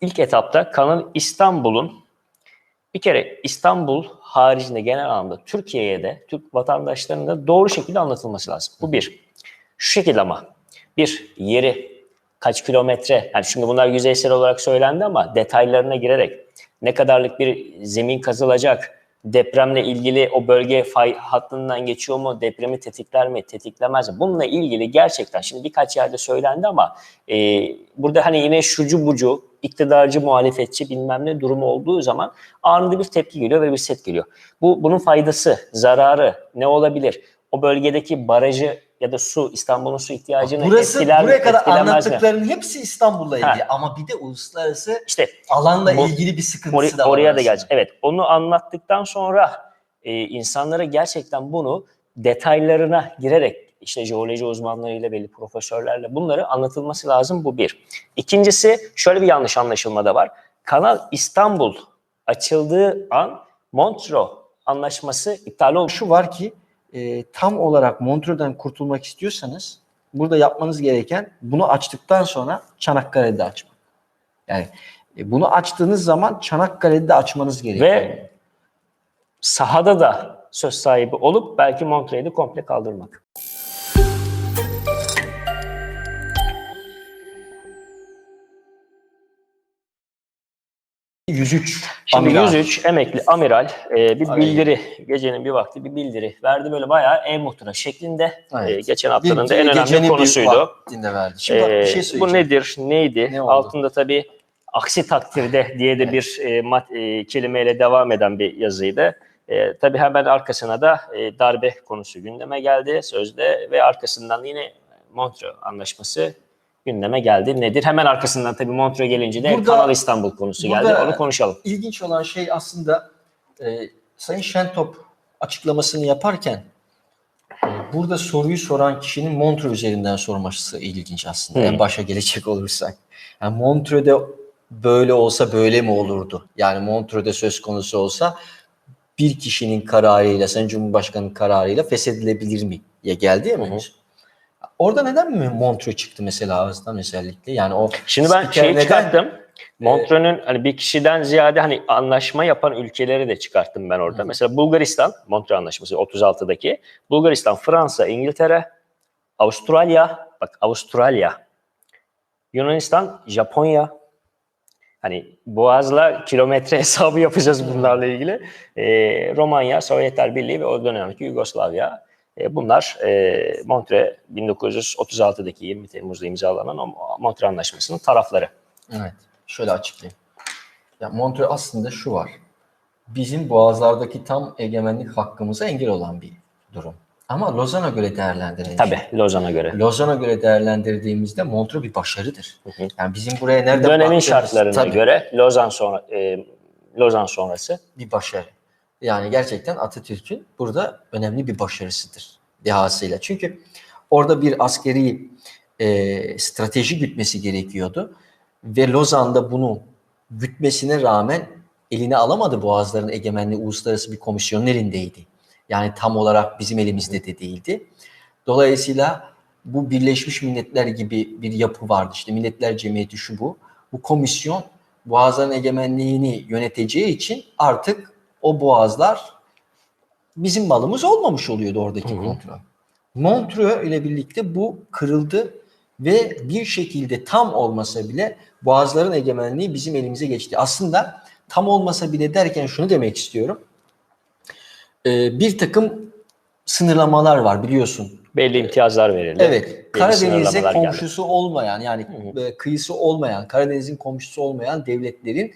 ilk etapta Kanal İstanbul'un bir kere İstanbul haricinde genel anlamda Türkiye'ye de Türk vatandaşlarına da doğru şekilde anlatılması lazım. Bu bir. Şu şekilde ama bir yeri kaç kilometre yani şimdi bunlar yüzeysel olarak söylendi ama detaylarına girerek ne kadarlık bir zemin kazılacak, depremle ilgili o bölge fay hattından geçiyor mu, depremi tetikler mi, tetiklemez mi? Bununla ilgili gerçekten şimdi birkaç yerde söylendi ama e, burada hani yine şucu bucu, iktidarcı, muhalefetçi bilmem ne durumu olduğu zaman anında bir tepki geliyor ve bir set geliyor. Bu bunun faydası, zararı ne olabilir? O bölgedeki barajı ya da su, İstanbul'un su ihtiyacını Burası etkiler buraya kadar mi? anlattıklarının hepsi İstanbul'la ilgili Ha. ama bir de uluslararası İşte alanla Bu- ilgili bir sıkıntısı Oraya, da var. oraya da geleceğiz. Evet, onu anlattıktan sonra e, insanlara gerçekten bunu detaylarına girerek işte jeoloji uzmanlarıyla belli profesörlerle bunları anlatılması lazım. Bu bir. İkincisi şöyle bir yanlış anlaşılma da var. Kanal İstanbul açıldığı an Montreux anlaşması iptal olmuş. Şu var ki e, tam olarak Montreux'den kurtulmak istiyorsanız burada yapmanız gereken bunu açtıktan sonra Çanakkale'de açmak. Yani e, bunu açtığınız zaman Çanakkale'de açmanız gerekiyor. Ve sahada da söz sahibi olup belki Montreux'u komple kaldırmak. 103 Şimdi amiral. 103 emekli amiral e, bir Ay. bildiri, gecenin bir vakti bir bildiri verdi böyle bayağı e-muhtıra şeklinde. Evet. E, geçen haftanın da en önemli konusuydu. verdi. Şimdi bak bir E, şey bu söyleyeceğim. nedir, neydi? Ne oldu? Altında tabii aksi takdirde diye de bir e, mat, e, kelimeyle devam eden bir yazıydı. E, tabii hemen arkasına da e, darbe konusu gündeme geldi sözde ve arkasından yine Montreux Anlaşması gündeme geldi. Nedir? Hemen arkasından tabii Montreux gelince de Burada- Kanal İstanbul konusu geldi. Onu konuşalım. İlginç olan şey aslında e, Sayın Şentop açıklamasını yaparken e, burada soruyu soran kişinin Montreux üzerinden sorması ilginç aslında. Hı. En başa gelecek olursak. Yani Montreux'de böyle olsa böyle mi olurdu? Yani Montreux'de söz konusu olsa bir kişinin kararıyla, Sayın Cumhurbaşkanı'nın kararıyla feshedilebilir mi? Ya geldi ya mevzu. Orada neden mi Montreux çıktı mesela ağızdan özellikle? Yani o Şimdi ben şeyi neden- çıkarttım. Montreux'un hani bir kişiden ziyade hani anlaşma yapan ülkeleri de çıkarttım ben orada. Hı. Mesela Bulgaristan, Montreux Anlaşması 36'daki. Bulgaristan, Fransa, İngiltere, Avustralya, bak Avustralya, Yunanistan, Japonya. Hani Boğaz'la kilometre hesabı yapacağız bunlarla ilgili. Ee, Romanya, Sovyetler Birliği ve o dönemdeki Yugoslavya. Ee, bunlar e, Montreux 1936'daki 20 Temmuz'da imzalanan o Montreux Anlaşması'nın tarafları. Evet. Şöyle açıklayayım. Ya Montreux aslında şu var. Bizim boğazlardaki tam egemenlik hakkımıza engel olan bir durum. Ama Lozan'a göre değerlendirelim. Tabii Lozan'a göre. Lozan'a göre değerlendirdiğimizde Montreux bir başarıdır. Hı hı. Yani bizim buraya nerede Dönemin şartlarına Tabii, göre Lozan sonra e, Lozan sonrası bir başarı. Yani gerçekten Atatürk'ün burada önemli bir başarısıdır dehasıyla. Çünkü orada bir askeri e, strateji gütmesi gerekiyordu. Ve Lozan'da bunu gütmesine rağmen eline alamadı Boğazların egemenliği uluslararası bir komisyonun elindeydi. Yani tam olarak bizim elimizde de değildi. Dolayısıyla bu Birleşmiş Milletler gibi bir yapı vardı. İşte Milletler Cemiyeti şu bu. Bu komisyon boğazların egemenliğini yöneteceği için artık o boğazlar bizim malımız olmamış oluyordu oradaki Hı hı. kontrol. Montreux ile birlikte bu kırıldı ve bir şekilde tam olmasa bile boğazların egemenliği bizim elimize geçti. Aslında tam olmasa bile derken şunu demek istiyorum. Ee, bir takım sınırlamalar var biliyorsun. belli imtiyazlar verildi. Evet, Karadeniz'e sınırlamalar geldi. komşusu olmayan yani e, kıyısı olmayan, Karadeniz'in komşusu olmayan devletlerin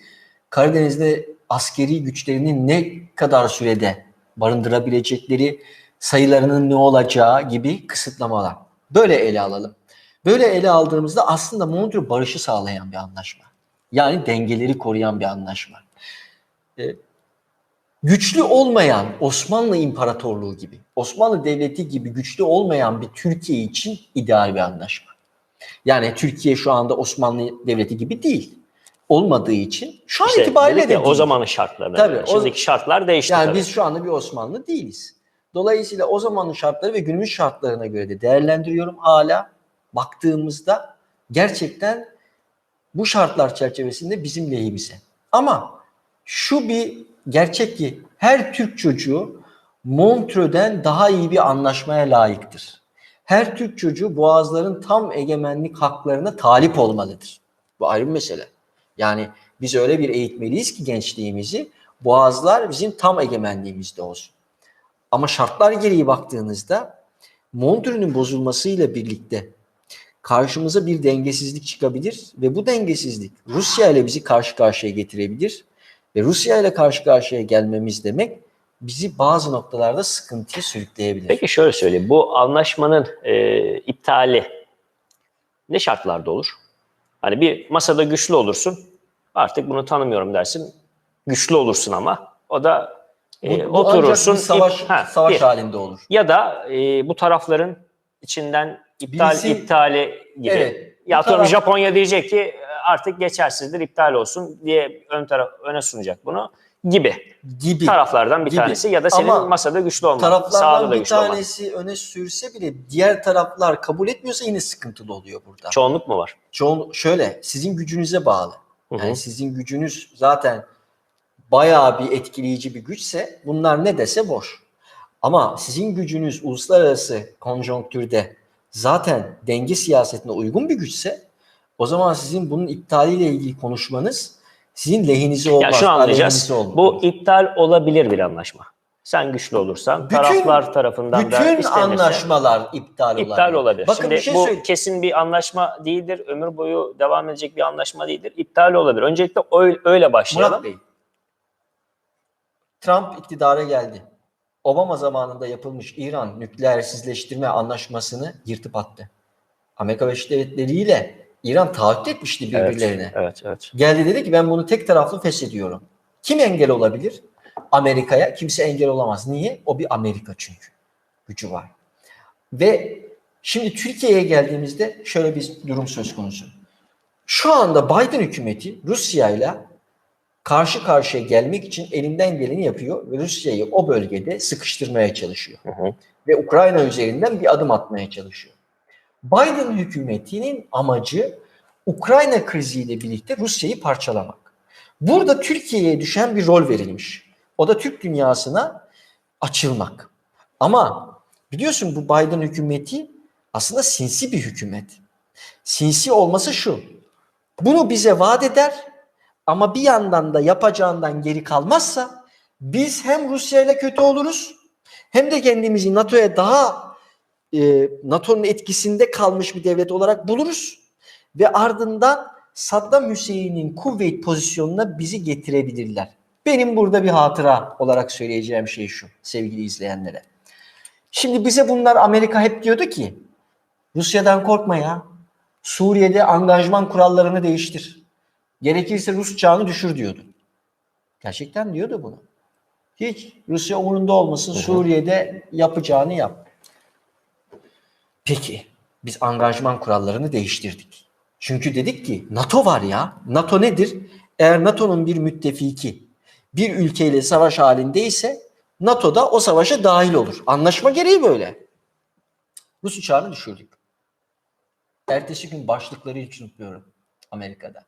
Karadeniz'de askeri güçlerini ne kadar sürede barındırabilecekleri, sayılarının ne olacağı gibi kısıtlamalar. Böyle ele alalım. Böyle ele aldığımızda aslında Montreux barışı sağlayan bir anlaşma. Yani dengeleri koruyan bir anlaşma. E, güçlü olmayan Osmanlı İmparatorluğu gibi, Osmanlı Devleti gibi güçlü olmayan bir Türkiye için ideal bir anlaşma. Yani Türkiye şu anda Osmanlı Devleti gibi değil. Olmadığı için şu an İşte itibariyle de o zamanın şartlarına Tabii, o- Şimdiki şartlar değişti Yani tabii. biz şu anda bir Osmanlı değiliz. Dolayısıyla o zamanın şartları ve günümüz şartlarına göre de değerlendiriyorum hala. Baktığımızda gerçekten bu şartlar çerçevesinde bizim lehimize. Ama şu bir gerçek ki her Türk çocuğu Montreux'den daha iyi bir anlaşmaya layıktır. Her Türk çocuğu boğazların tam egemenlik haklarına talip olmalıdır. Bu ayrı bir mesele. Yani biz öyle bir eğitmeliyiz ki gençliğimizi boğazlar bizim tam egemenliğimizde olsun. Ama şartlar gereği baktığınızda Montreux'ün bozulmasıyla birlikte karşımıza bir dengesizlik çıkabilir ve bu dengesizlik Rusya ile bizi karşı karşıya getirebilir ve Rusya ile karşı karşıya gelmemiz demek bizi bazı noktalarda sıkıntıya sürükleyebilir. Peki şöyle söyleyeyim. Bu anlaşmanın e, iptali ne şartlarda olur? Hani bir masada güçlü olursun. Artık bunu tanımıyorum dersin. Güçlü olursun ama o da e, Bu- bu oturursun. savaş, ip- ha, savaş bir. halinde olur. Ya da e, bu tarafların içinden iptal Birisi- iptali gibi. Evet, Ya atıyorum taraf- Japonya diyecek ki artık geçersizdir, iptal olsun diye ön taraf öne sunacak bunu gibi. Gibi. Taraflardan bir Gibi. tanesi ya da senin Ama masada güçlü olman, Taraflardan da bir güçlü olman. tanesi öne sürse bile diğer taraflar kabul etmiyorsa yine sıkıntılı oluyor burada. Çoğunluk mu var? Çoğun, şöyle sizin gücünüze bağlı. Hı hı. Yani sizin gücünüz zaten bayağı bir etkileyici bir güçse bunlar ne dese boş. Ama sizin gücünüz uluslararası konjonktürde zaten denge siyasetine uygun bir güçse o zaman sizin bunun iptaliyle ilgili konuşmanız sizin lehinize olmaz. Ya şunu anlayacağız. Bu iptal olabilir bir anlaşma. Sen güçlü olursan Bütün- taraflar tarafından da bütün istenirse anlaşmalar iptal olabilir. iptal olabilir. Bakın Şimdi bir şey bu söyleyeyim. kesin bir anlaşma değildir. Ömür boyu devam edecek bir anlaşma değildir. İptal olabilir. Öncelikle öyle, öyle başlayalım. Murat Bey, Trump iktidara geldi. Obama zamanında yapılmış İran nükleersizleştirme anlaşmasını yırtıp attı. Amerika Birleşik Devletleri ile İran taahhüt etmişti birbirlerine. Evet, evet, evet. Geldi dedi ki ben bunu tek taraflı feshediyorum. Kim engel olabilir? Amerika'ya kimse engel olamaz. Niye? O bir Amerika çünkü. Gücü var. Ve şimdi Türkiye'ye geldiğimizde şöyle bir durum söz konusu. Şu anda Biden hükümeti Rusya ile karşı karşıya gelmek için elinden geleni yapıyor ve Rusya'yı o bölgede sıkıştırmaya çalışıyor. Hı hı. Ve Ukrayna üzerinden bir adım atmaya çalışıyor. Biden hükümetinin amacı Ukrayna kriziyle birlikte Rusya'yı parçalamak. Burada Türkiye'ye düşen bir rol verilmiş. O da Türk dünyasına açılmak. Ama biliyorsun bu Biden hükümeti aslında sinsi bir hükümet. Sinsi olması şu. Bunu bize vaat eder ama bir yandan da yapacağından geri kalmazsa biz hem Rusya ile kötü oluruz hem de kendimizi NATO'ya daha e, NATO'nun etkisinde kalmış bir devlet olarak buluruz ve ardından Saddam Hüseyin'in kuvvet pozisyonuna bizi getirebilirler. Benim burada bir hatıra olarak söyleyeceğim şey şu sevgili izleyenlere. Şimdi bize bunlar Amerika hep diyordu ki Rusya'dan korkma ya. Suriye'de angajman kurallarını değiştir. Gerekirse Rus uçağını düşür diyordu. Gerçekten diyordu bunu. Hiç Rusya umurunda olmasın Suriye'de yapacağını yap. Peki biz angajman kurallarını değiştirdik. Çünkü dedik ki NATO var ya. NATO nedir? Eğer NATO'nun bir müttefiki bir ülkeyle savaş halindeyse NATO da o savaşa dahil olur. Anlaşma gereği böyle. Rus uçağını düşürdük. Ertesi gün başlıkları hiç unutmuyorum Amerika'da.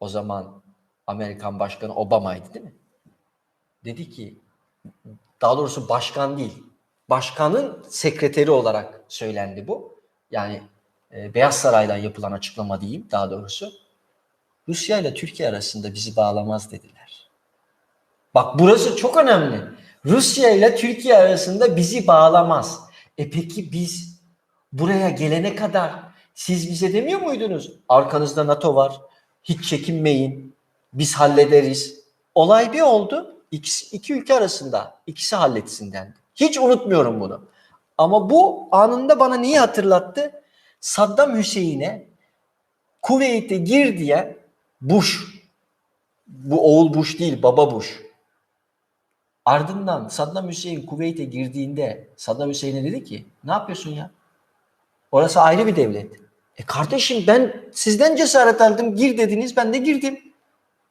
O zaman Amerikan Başkanı Obama'ydı değil mi? Dedi ki daha doğrusu başkan değil. Başkanın sekreteri olarak söylendi bu. Yani e, Beyaz Saray'dan yapılan açıklama diyeyim daha doğrusu. Rusya ile Türkiye arasında bizi bağlamaz dediler. Bak burası çok önemli. Rusya ile Türkiye arasında bizi bağlamaz. E peki biz buraya gelene kadar siz bize demiyor muydunuz? Arkanızda NATO var. Hiç çekinmeyin. Biz hallederiz. Olay bir oldu. İkisi, iki ülke arasında. ikisi halletsin dendi. Hiç unutmuyorum bunu. Ama bu anında bana neyi hatırlattı? Saddam Hüseyin'e Kuveyt'e gir diye Bush, bu oğul Bush değil baba Bush. Ardından Saddam Hüseyin Kuveyt'e girdiğinde Saddam Hüseyin'e dedi ki ne yapıyorsun ya? Orası ayrı bir devlet. E kardeşim ben sizden cesaret aldım gir dediniz ben de girdim.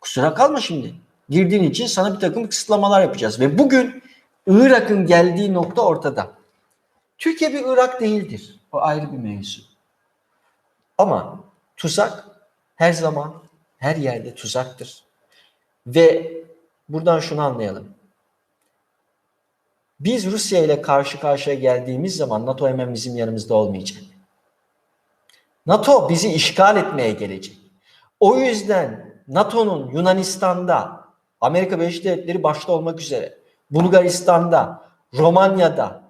Kusura kalma şimdi. Girdiğin için sana bir takım kısıtlamalar yapacağız. Ve bugün Irak'ın geldiği nokta ortada. Türkiye bir Irak değildir. O ayrı bir mevzu. Ama tuzak her zaman her yerde tuzaktır. Ve buradan şunu anlayalım. Biz Rusya ile karşı karşıya geldiğimiz zaman NATO hemen bizim yanımızda olmayacak. NATO bizi işgal etmeye gelecek. O yüzden NATO'nun Yunanistan'da, Amerika Birleşik Devletleri başta olmak üzere, Bulgaristan'da, Romanya'da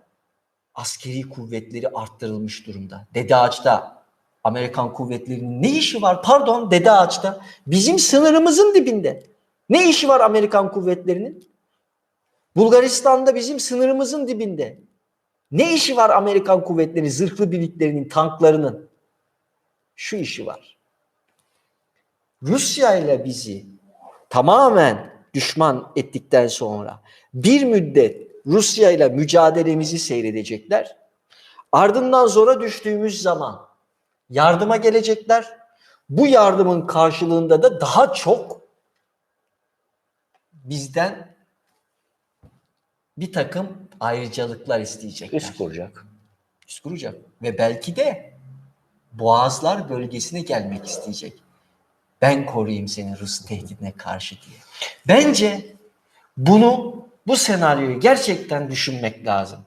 askeri kuvvetleri arttırılmış durumda. Dede Ağaç'ta Amerikan kuvvetlerinin ne işi var? Pardon Dede Ağaç'ta bizim sınırımızın dibinde. Ne işi var Amerikan kuvvetlerinin? Bulgaristan'da bizim sınırımızın dibinde. Ne işi var Amerikan kuvvetlerinin, zırhlı birliklerinin, tanklarının? Şu işi var. Rusya ile bizi tamamen düşman ettikten sonra bir müddet Rusya ile mücadelemizi seyredecekler. Ardından zora düştüğümüz zaman yardıma gelecekler. Bu yardımın karşılığında da daha çok bizden bir takım ayrıcalıklar isteyecekler. Üst kuracak. Üst kuracak. Ve belki de Boğazlar bölgesine gelmek isteyecek. Ben koruyayım seni Rus tehdidine karşı diye. Bence bunu, bu senaryoyu gerçekten düşünmek lazım.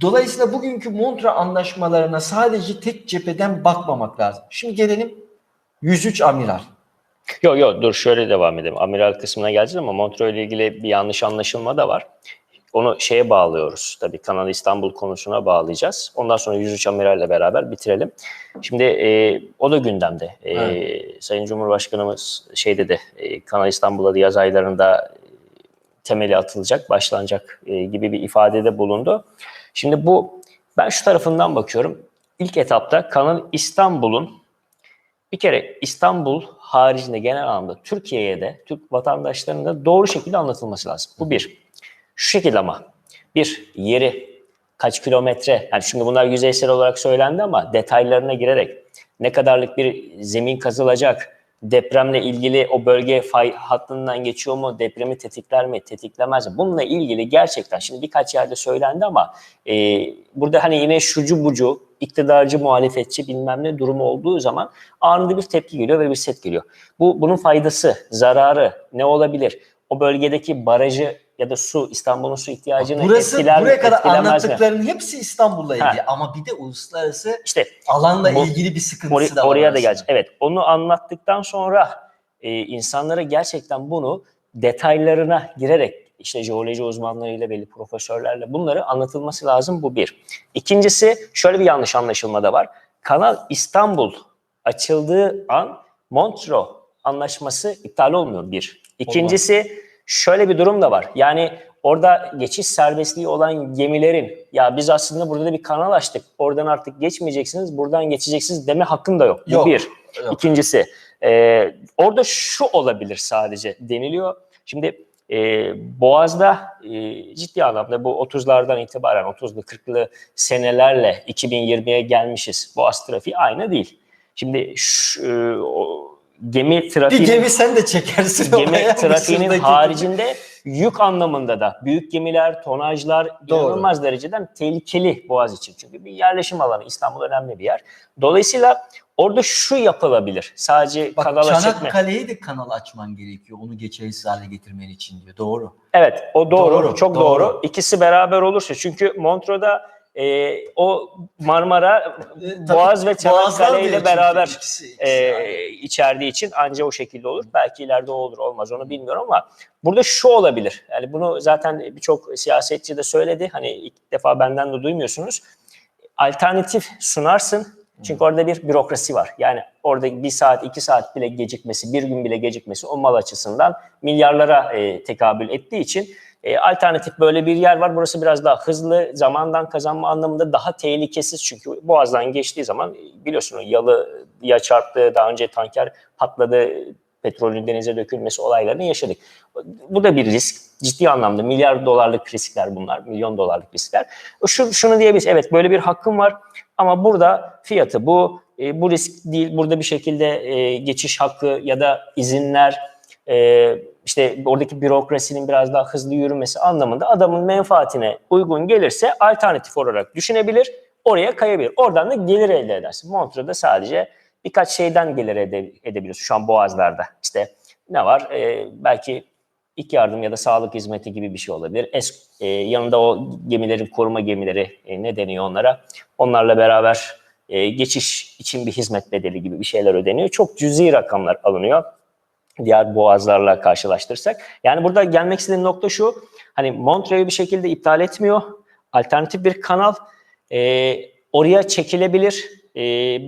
Dolayısıyla bugünkü Montre anlaşmalarına sadece tek cepheden bakmamak lazım. Şimdi gelelim 103 amiral. Yok yok dur şöyle devam edelim. Amiral kısmına geleceğiz ama Montreux ile ilgili bir yanlış anlaşılma da var. Onu şeye bağlıyoruz. Tabii Kanal İstanbul konusuna bağlayacağız. Ondan sonra 103 Amiral ile beraber bitirelim. Şimdi e, o da gündemde. E, Sayın Cumhurbaşkanımız şey dedi, e, Kanal İstanbul'a yaz aylarında temeli atılacak, başlanacak e, gibi bir ifadede bulundu. Şimdi bu, ben şu tarafından bakıyorum. İlk etapta Kanal İstanbul'un bir kere İstanbul haricinde genel anlamda Türkiye'ye de, Türk vatandaşlarına da doğru şekilde anlatılması lazım. Bu bir. Şu şekilde ama. Bir, yeri, kaç kilometre, yani şimdi bunlar yüzeysel olarak söylendi ama detaylarına girerek ne kadarlık bir zemin kazılacak, depremle ilgili o bölge fay hattından geçiyor mu, depremi tetikler mi, tetiklemez mi? Bununla ilgili gerçekten şimdi birkaç yerde söylendi ama e, burada hani yine şucu bucu, iktidarcı, muhalefetçi bilmem ne durumu olduğu zaman anında bir tepki geliyor ve bir set geliyor. Bu bunun faydası, zararı ne olabilir? O bölgedeki barajı ya da su, İstanbul'un su ihtiyacını Burası etkiler buraya kadar etkilemez mi? anlattıkların hepsi İstanbul'la ilgili Ha. ama bir de uluslararası İşte alanla Bu- ilgili bir sıkıntısı Oraya, da var. oraya da geleceğiz. Evet, onu anlattıktan sonra e, insanlara gerçekten bunu detaylarına girerek işte jeoloji uzmanlarıyla belli profesörlerle bunları anlatılması lazım bu bir. İkincisi şöyle bir yanlış anlaşılma da var. Kanal İstanbul açıldığı an Montreux anlaşması iptal olmuyor bir. İkincisi şöyle bir durum da var. Yani orada geçiş serbestliği olan gemilerin ya biz aslında burada da bir kanal açtık. Oradan artık geçmeyeceksiniz, buradan geçeceksiniz deme hakkım da yok. Bu Yok. bir. Yok. İkincisi e, orada şu olabilir sadece deniliyor. Şimdi e, Boğaz'da e, ciddi anlamda bu 30'lardan itibaren 30'lu 40'lı senelerle 2020'ye gelmişiz. Boğaz trafiği aynı değil. Şimdi şu, e, o, gemi trafiği Bir gemi sen de çekersin gemi trafiğinin haricinde yük anlamında da büyük gemiler, tonajlar Doğru. inanılmaz dereceden tehlikeli Boğaz için. Çünkü bir yerleşim alanı İstanbul önemli bir yer. Dolayısıyla orada şu yapılabilir. Sadece Bak kanala çekme. Çanakkale'yi de kanal açman gerekiyor. Onu geçersiz hale getirmen için diyor. Doğru. Evet, o doğru, Doğru, çok doğru. doğru. İkisi beraber olursa çünkü Montreux'da e, o Marmara, tabii, Boğaz ve Çanakkale ile beraber ikisi- ikisi e, içerdiği için anca o şekilde olur. Belki ileride olur olmaz onu bilmiyorum ama burada şu olabilir. Yani bunu zaten birçok siyasetçi de söyledi. Hani ilk defa benden de duymuyorsunuz. Alternatif sunarsın. Çünkü orada bir bürokrasi var. Yani orada bir saat, iki saat bile gecikmesi, bir gün bile gecikmesi o mal açısından milyarlara e, tekabül ettiği için e, alternatif böyle bir yer var. Burası biraz daha hızlı, zamandan kazanma anlamında daha tehlikesiz. Çünkü Boğaz'dan geçtiği zaman e, biliyorsunuz yalı ya çarptı, daha önce tanker patladı, petrolün denize dökülmesi olaylarını yaşadık. Bu da bir risk. Ciddi anlamda milyar dolarlık riskler bunlar, milyon dolarlık riskler. Şu, şunu diyebiliriz, evet böyle bir hakkım var ama burada fiyatı bu, e, bu risk değil. Burada bir şekilde e, geçiş hakkı ya da izinler, e, işte oradaki bürokrasinin biraz daha hızlı yürümesi anlamında adamın menfaatine uygun gelirse alternatif olarak düşünebilir, oraya kayabilir. Oradan da gelir elde edersin. Montreux'da sadece birkaç şeyden gelir ede, edebiliyorsun şu an Boğazlar'da. İşte ne var? Ee, belki ilk yardım ya da sağlık hizmeti gibi bir şey olabilir. Es, e, yanında o gemilerin koruma gemileri e, ne deniyor onlara? Onlarla beraber e, geçiş için bir hizmet bedeli gibi bir şeyler ödeniyor. Çok cüzi rakamlar alınıyor diğer boğazlarla karşılaştırırsak. Yani burada gelmek istediğim nokta şu. Hani Montreux'u bir şekilde iptal etmiyor. Alternatif bir kanal. E, oraya çekilebilir. E,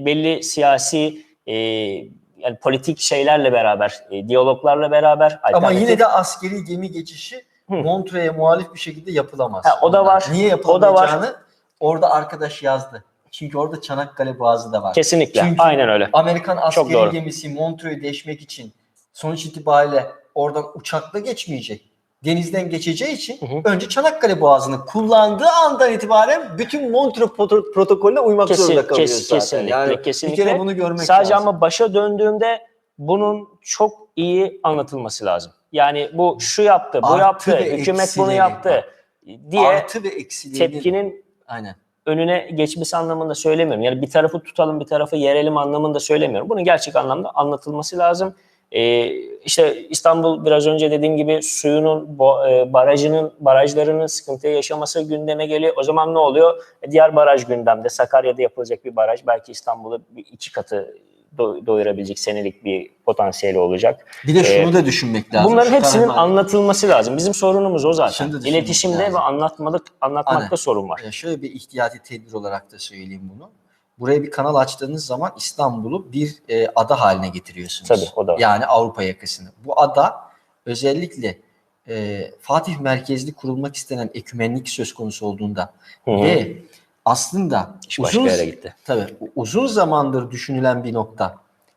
belli siyasi e, yani politik şeylerle beraber, e, diyaloglarla beraber. Ama yine de askeri gemi geçişi. Montreux'e muhalif bir şekilde yapılamaz. Ha, o da var. Niye O da var. yapılamayacağını orada arkadaş yazdı. Çünkü orada Çanakkale Boğazı da var. Kesinlikle. Çünkü Aynen öyle. Amerikan askeri gemisi Montreux'u deşmek için sonuç itibariyle oradan uçakla geçmeyecek. Denizden geçeceği için Hı hı. önce Çanakkale Boğazı'nı kullandığı andan itibaren bütün proto- protokolüne uymak Kesin- zorunda kalıyor kes- zaten. kesinlikle, yani kesinlikle. Bir kere bunu görmek Sadece lazım. ama başa döndüğümde bunun çok iyi anlatılması lazım. Yani bu şu yaptı, bu Artı yaptı, hükümet bunu yaptı diye Artı ve tepkinin aynen. önüne geçmesi anlamında söylemiyorum. Yani bir tarafı tutalım, bir tarafı yerelim anlamında söylemiyorum. Bunun gerçek anlamda anlatılması lazım. Ee, işte İstanbul biraz önce dediğim gibi suyunun, e, barajının, barajlarının sıkıntıya yaşaması gündeme geliyor. O zaman ne oluyor? E, diğer baraj gündemde. Sakarya'da yapılacak bir baraj belki İstanbul'u iki katı do- doyurabilecek senelik bir potansiyeli olacak. Bir de şunu Ee, da düşünmek lazım. Bunların hepsinin anlatılması lazım. Bizim sorunumuz o zaten. İletişimde lazım. ve anlatmalık anlatmakta Aynen. sorun var. Ya şöyle bir ihtiyati tedbir olarak da söyleyeyim bunu. Buraya bir kanal açtığınız zaman İstanbul'u bir e, ada haline getiriyorsunuz. Tabii, o da var. Yani Avrupa yakasını. Bu ada özellikle e, Fatih merkezli kurulmak istenen ekümenlik söz konusu olduğunda Hı hı. ve aslında İş başka uzun, yere gitti. tabii, uzun zamandır düşünülen bir nokta.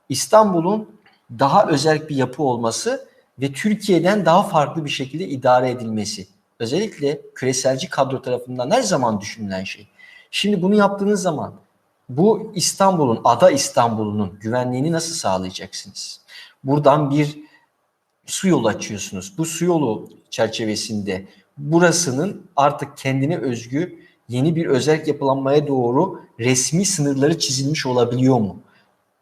İstanbul'un daha özel bir yapı olması ve Türkiye'den daha farklı bir şekilde idare edilmesi. Özellikle küreselci kadro tarafından her zaman düşünülen şey. Şimdi bunu yaptığınız zaman bu İstanbul'un, ada İstanbul'un güvenliğini nasıl sağlayacaksınız? Buradan bir su yolu açıyorsunuz. Bu su yolu çerçevesinde burasının artık kendine özgü yeni bir özel yapılanmaya doğru resmi sınırları çizilmiş olabiliyor mu?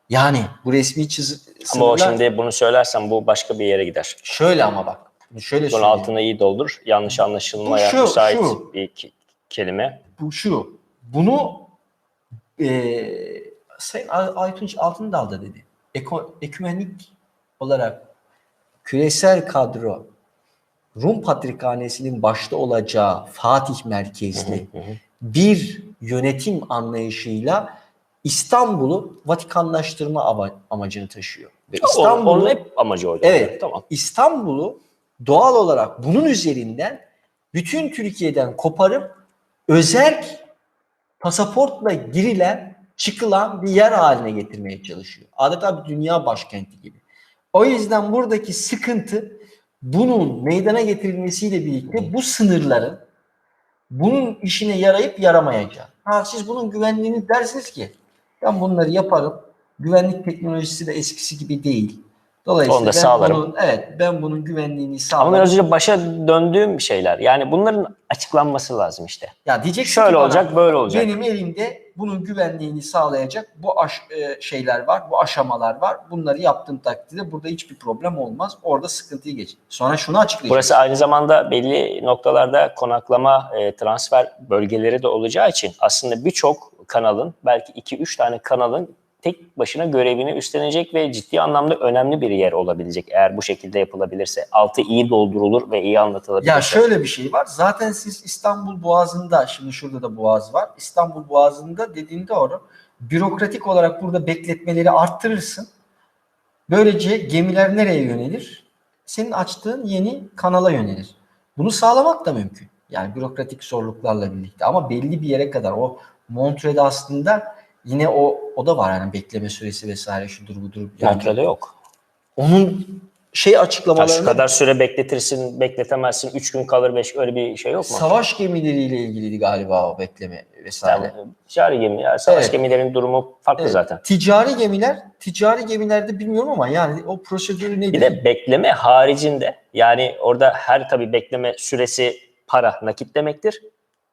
Yani bu resmi çiz Ama sınırlar şimdi bunu söylersen bu başka bir yere gider. şöyle ama bak. Şöyle Bunun söyleyeyim. iyi doldur. Yanlış anlaşılmaya Bu şu, müsait şu. bir kelime. bu şu. Bunu eee Sayın Ay- Aytunç Altındal da dedi. Eko, ekümenlik olarak küresel kadro Rum Patrikhanesi'nin başta olacağı Fatih merkezli bir yönetim anlayışıyla İstanbul'u Vatikanlaştırma ama- amacını taşıyor. Ve İstanbul'un İstanbul'u hep amacı oydu. Evet. Tamam. İstanbul'u doğal olarak bunun üzerinden bütün Türkiye'den koparıp özel pasaportla girilen, çıkılan bir yer haline getirmeye çalışıyor. Adeta bir dünya başkenti gibi. O yüzden buradaki sıkıntı bunun meydana getirilmesiyle birlikte bu sınırların bunun işine yarayıp yaramayacağı. Ha siz bunun güvenliğini dersiniz ki ben bunları yaparım. Güvenlik teknolojisi de eskisi gibi değil. Dolayısıyla Onu da ben sağlarım. bunun, evet ben bunun güvenliğini Ama sağlarım. biraz önce başa döndüğüm şeyler. Yani bunların açıklanması lazım işte. ya diyeceksin Şöyle ki bana, olacak, böyle olacak. Benim elimde bunun güvenliğini sağlayacak bu aş- e, şeyler var, bu aşamalar var. Bunları yaptığım takdirde burada hiçbir problem olmaz. Orada sıkıntıyı geç. Sonra şunu açıklayacağım. Burası aynı zamanda belli noktalarda konaklama, e, transfer bölgeleri de olacağı için aslında birçok kanalın, belki 2-3 tane kanalın tek başına görevini üstlenecek ve ciddi anlamda önemli bir yer olabilecek eğer bu şekilde yapılabilirse. Altı iyi doldurulur ve iyi anlatılabilirse. Ya şöyle bir şey var. Zaten siz İstanbul Boğazı'nda, şimdi şurada da Boğaz var. İstanbul Boğazı'nda dediğin doğru. Bürokratik olarak burada bekletmeleri arttırırsın. Böylece gemiler nereye yönelir? Senin açtığın yeni kanala yönelir. Bunu sağlamak da mümkün. Yani bürokratik zorluklarla birlikte. Ama belli bir yere kadar o Montre'de aslında yine o o da var yani bekleme süresi vesaire şudur budur. Yani Montreux'de yok. onun şey açıklamalarını şu kadar süre bekletirsin, bekletemezsin, 3 gün kalır, 5 öyle bir şey yok mu? Savaş gemileriyle ilgiliydi galiba o bekleme vesaire. Yani, ticari gemi, yani savaş Evet. gemilerinin durumu farklı Evet, zaten. Ticari gemiler, ticari gemilerde bilmiyorum ama yani o prosedürü nedir? Bir de bekleme haricinde yani orada her tabii bekleme süresi para, nakit demektir.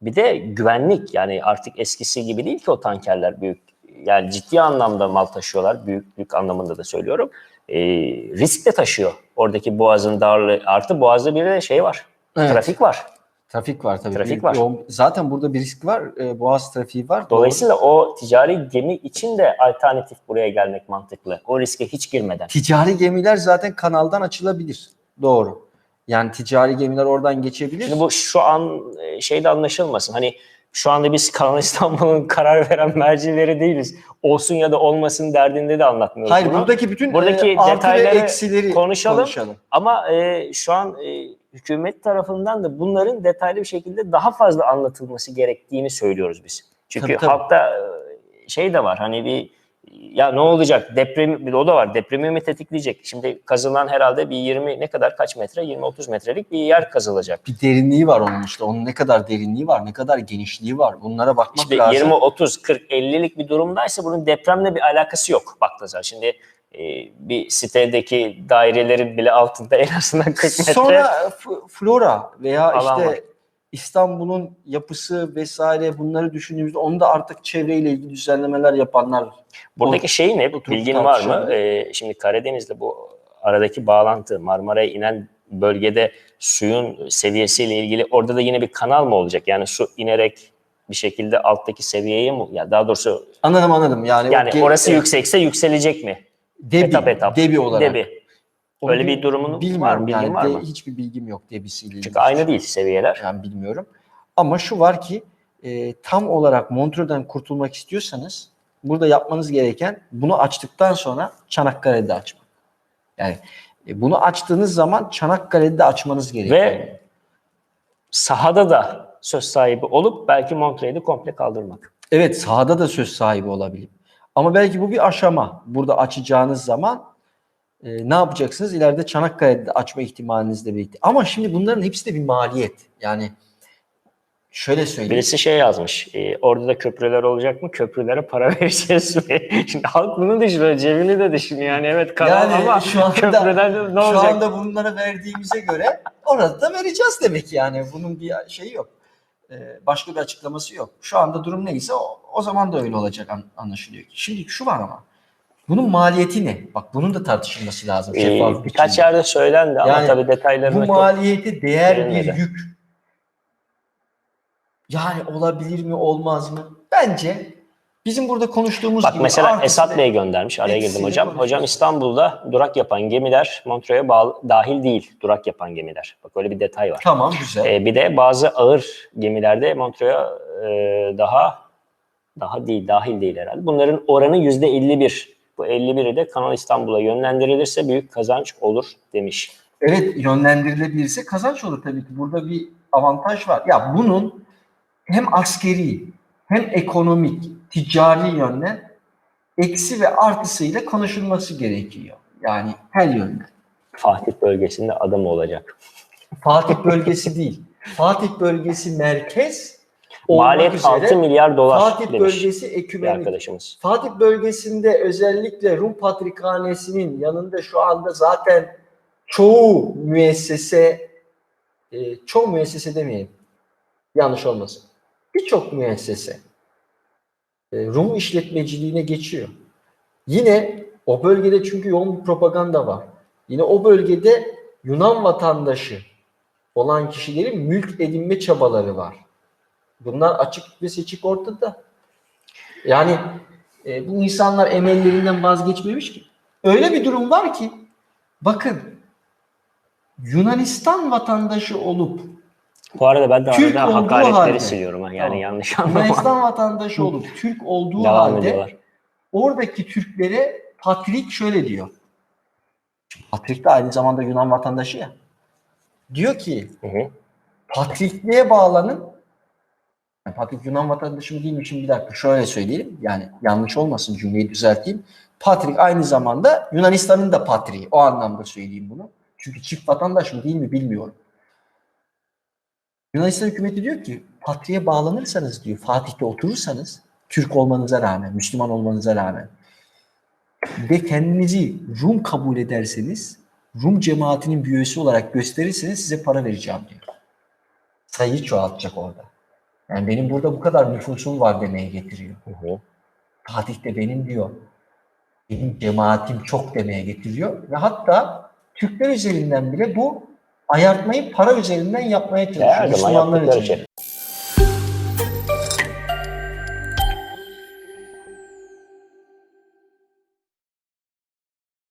Bir de güvenlik yani artık eskisi gibi değil ki o tankerler büyük yani ciddi anlamda mal taşıyorlar. Büyüklük anlamında da söylüyorum. E, risk de taşıyor. Oradaki boğazın darlığı artı boğazda bir de şey var. Evet. Trafik var. Trafik var tabii. Trafik Bir- var. o- zaten burada bir risk var. E, Boğaz trafiği var. Dolayısıyla o ticari gemi için de alternatif buraya gelmek mantıklı. O riske hiç girmeden. Ticari gemiler zaten kanaldan açılabilir. Doğru. Yani ticari gemiler oradan geçebilir. Şimdi bu şu an e, şeyde anlaşılmasın. Hani şu anda biz Kanal İstanbul'un karar veren mercileri değiliz. Olsun ya da olmasın derdinde de anlatmıyoruz Hayır bunu. buradaki bütün Buradaki e, artı ve eksileri konuşalım. konuşalım. Ama e, şu an e, hükümet tarafından da bunların detaylı bir şekilde daha fazla anlatılması gerektiğini söylüyoruz biz. Çünkü Tabii, tabii. halkta e, şey de var hani bir ya ne olacak deprem bir de o da var depremi mi tetikleyecek? Şimdi kazılan herhalde bir 20 ne kadar kaç metre 20-30 metrelik bir yer kazılacak. Bir derinliği var onun işte. Onun ne kadar derinliği var, ne kadar genişliği var. Bunlara bakmak İşte lazım. 20, 30, 40, 50'lik bir durumdaysa bunun depremle bir alakası yok baktığı zaman. Şimdi e, bir sitedeki dairelerin bile altında en azından 40 metre Sonra flora veya işte var. İstanbul'un yapısı vesaire bunları düşündüğümüzde onda artık çevreyle ilgili düzenlemeler yapanlar Buradaki şey ne? Bilgin var mı? Ee, şimdi Karadeniz'de bu aradaki bağlantı Marmara'ya inen bölgede suyun seviyesiyle ilgili orada da yine bir kanal mı olacak? Yani su inerek bir şekilde alttaki seviyeye mi? Ya daha doğrusu anladım anladım. Yani, yani o orası e, yüksekse yükselecek mi? debi, etap etap. debi olarak. Debi. Onu Öyle bir durumun bilmiyorum var mı? Bilgin yani var mı? hiçbir bilgim yok ilgili. Çünkü aynı değil seviyeler. Yani bilmiyorum. Ama şu var ki e, tam olarak Montreux'den kurtulmak istiyorsanız burada yapmanız gereken bunu açtıktan sonra Çanakkale'de açmak. Yani e, bunu açtığınız zaman Çanakkale'de açmanız gerekiyor. Ve sahada da söz sahibi olup belki Montreux'u komple kaldırmak. Evet sahada da söz sahibi olabilir. Ama belki bu bir aşama. Burada açacağınız zaman e, ne yapacaksınız? İleride Çanakkale'de açma ihtimaliniz de birlikte. Ama şimdi bunların hepsi de bir maliyet. Yani şöyle söyleyeyim. Birisi şey yazmış. e, orada da köprüler olacak mı? Köprülere para vereceğiz mi? Şimdi halk bunu düşünüyor. Cebini de düşünüyor. Yani evet kanal Yani ama şu anda- köprüden de ne Şu olacak? anda bunlara verdiğimize göre orada da vereceğiz demek yani. Bunun bir şeyi yok. Ee, başka bir açıklaması yok. Şu anda durum neyse o, o zaman da öyle olacak an- anlaşılıyor. Şimdi şu var ama. Bunun maliyeti ne? Bak bunun da tartışılması lazım. E, şeffaf birkaç biçimde. yerde söylendi ama Yani tabii detaylarını Bu maliyete değer bir yük. Yani olabilir mi olmaz mı? Bence bizim burada konuştuğumuz Bak gibi mesela artısı Esat Bey göndermiş. Araya girdim hocam. Hocam İstanbul'da durak yapan gemiler Montreux'e bağlı, dahil değil. Durak yapan gemiler. Bak öyle bir detay var. Tamam güzel. E, bir de bazı ağır gemilerde Montreux'a e, daha daha değil, dahil değil herhalde. Bunların oranı yüzde 51. Bu 51'i de Kanal İstanbul'a yönlendirilirse büyük kazanç olur demiş. Evet yönlendirilebilirse kazanç olur tabii ki. Burada bir avantaj var. Ya bunun hem askeri hem ekonomik, ticari yönden eksi ve artısıyla konuşulması gerekiyor. Yani her yönden. Fatih bölgesinde adam olacak. Fatih bölgesi değil. Fatih bölgesi merkez Maliyet üzere 6 milyar dolar Fatih demiş bölgesi bir ekümenik. arkadaşımız. Fatih bölgesinde özellikle Rum Patrikhanesi'nin yanında şu anda zaten çoğu müessese, e, çoğu müessese demeyelim, yanlış olmasın. Birçok müessese e, Rum işletmeciliğine geçiyor. Yine o bölgede çünkü yoğun bir propaganda var. Yine o bölgede Yunan vatandaşı olan kişilerin mülk edinme çabaları var. Bunlar açık ve seçik ortada. Yani e, bu insanlar emellerinden vazgeçmemiş ki. Öyle bir durum var ki bakın Yunanistan vatandaşı olup Bu arada ben de Türk arada hakaretleri halde. siliyorum. Yani Tamam. yanlış anlama. Yunanistan vatandaşı olup Türk olduğu Devam halde ediyorlar. oradaki Türklere Patrik şöyle diyor. Patrik de aynı zamanda Yunan vatandaşı ya. Diyor ki Hı hı. Patrikliğe bağlanın. Yani Patrik Yunan vatandaşı mı değil mi? Şimdi bir dakika şöyle söyleyelim. Yani yanlış olmasın cümleyi düzelteyim. Patrik aynı zamanda Yunanistan'ın da patriği. O anlamda söyleyeyim bunu. Çünkü çift vatandaş mı değil mi bilmiyorum. Yunanistan hükümeti diyor ki patriğe bağlanırsanız diyor Fatih'te oturursanız Türk olmanıza rağmen, Müslüman olmanıza rağmen ve kendinizi Rum kabul ederseniz Rum cemaatinin bir üyesi olarak gösterirseniz size para vereceğim diyor. Sayıyı çoğaltacak orada. Yani benim burada bu kadar nüfusum var demeye getiriyor. Hı hı. Fatih de benim diyor. Benim cemaatim çok demeye getiriyor ve hatta Türkler üzerinden bile bu ayartmayı para üzerinden yapmaya çalışıyor. Her Müslümanlar için. şey.